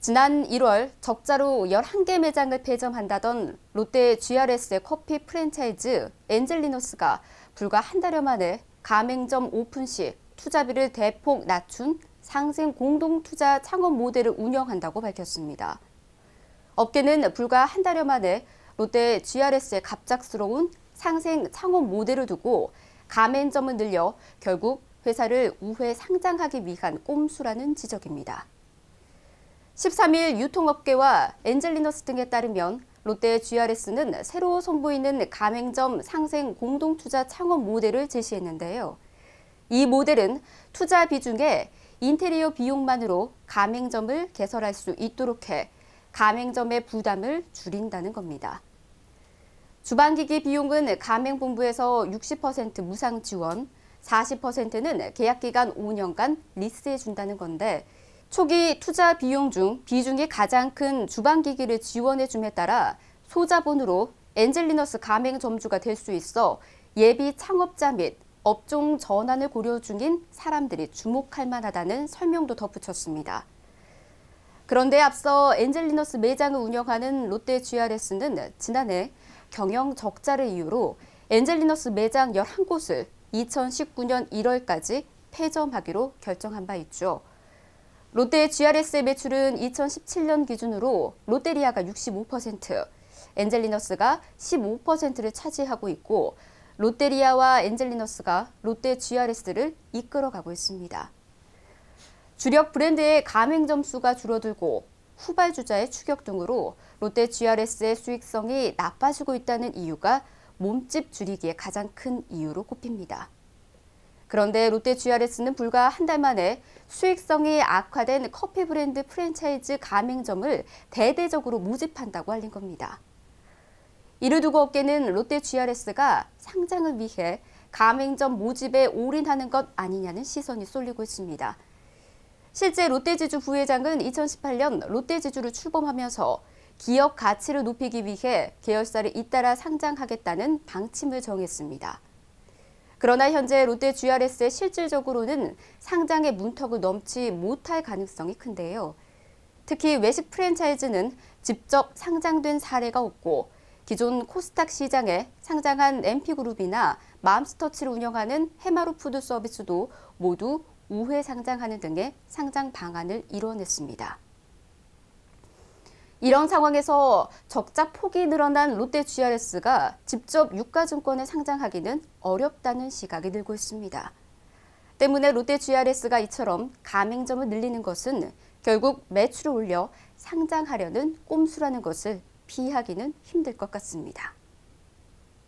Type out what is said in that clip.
지난 1월 적자로 11개 매장을 폐점한다던 롯데 GRS의 커피 프랜차이즈 엔젤리너스가 불과 한 달여 만에 가맹점 오픈 시 투자비를 대폭 낮춘 상생 공동 투자 창업 모델을 운영한다고 밝혔습니다. 업계는 불과 한 달여 만에 롯데 GRS의 갑작스러운 상생 창업 모델을 두고 가맹점을 늘려 결국 회사를 우회 상장하기 위한 꼼수라는 지적입니다. 13일 유통업계와 엔젤리너스 등에 따르면 롯데 GRS는 새로 선보이는 가맹점 상생 공동투자 창업 모델을 제시했는데요. 이 모델은 투자 비중에 인테리어 비용만으로 가맹점을 개설할 수 있도록 해 가맹점의 부담을 줄인다는 겁니다. 주방기기 비용은 가맹본부에서 60% 무상 지원, 40%는 계약기간 5년간 리스해 준다는 건데 초기 투자 비용 중 비중이 가장 큰 주방기기를 지원해 줌에 따라 소자본으로 엔젤리너스 가맹 점주가 될 수 있어 예비 창업자 및 업종 전환을 고려 중인 사람들이 주목할 만하다는 설명도 덧붙였습니다. 그런데 앞서 엔젤리너스 매장을 운영하는 롯데 GRS는 지난해 경영 적자를 이유로 엔젤리너스 매장 11곳을 2019년 1월까지 폐점하기로 결정한 바 있죠. 롯데 GRS의 매출은 2017년 기준으로 롯데리아가 65%, 엔젤리너스가 15%를 차지하고 있고 롯데리아와 엔젤리너스가 롯데 GRS를 이끌어가고 있습니다. 주력 브랜드의 가맹 점 수가 줄어들고 후발주자의 추격 등으로 롯데 GRS의 수익성이 나빠지고 있다는 이유가 몸집 줄이기에 가장 큰 이유로 꼽힙니다. 그런데 롯데 GRS는 불과 한 달 만에 수익성이 악화된 커피 브랜드 프랜차이즈 가맹점을 대대적으로 모집한다고 알린 겁니다. 이를 두고 업계는 롯데 GRS가 상장을 위해 가맹점 모집에 올인하는 것 아니냐는 시선이 쏠리고 있습니다. 실제 롯데지주 부회장은 2018년 롯데지주를 출범하면서 기업 가치를 높이기 위해 계열사를 잇따라 상장하겠다는 방침을 정했습니다. 그러나 현재 롯데 GRS의 실질적으로는 상장의 문턱을 넘지 못할 가능성이 큰데요. 특히 외식 프랜차이즈는 직접 상장된 사례가 없고 기존 코스닥 시장에 상장한 MP그룹이나 맘스터치를 운영하는 해마루 푸드 서비스도 모두 우회 상장하는 등의 상장 방안을 이뤄냈습니다. 이런 상황에서 적자 폭이 늘어난 롯데 GRS가 직접 유가증권에 상장하기는 어렵다는 시각이 늘고 있습니다. 때문에 롯데 GRS가 이처럼 가맹점을 늘리는 것은 결국 매출을 올려 상장하려는 꼼수라는 것을 피하기는 힘들 것 같습니다.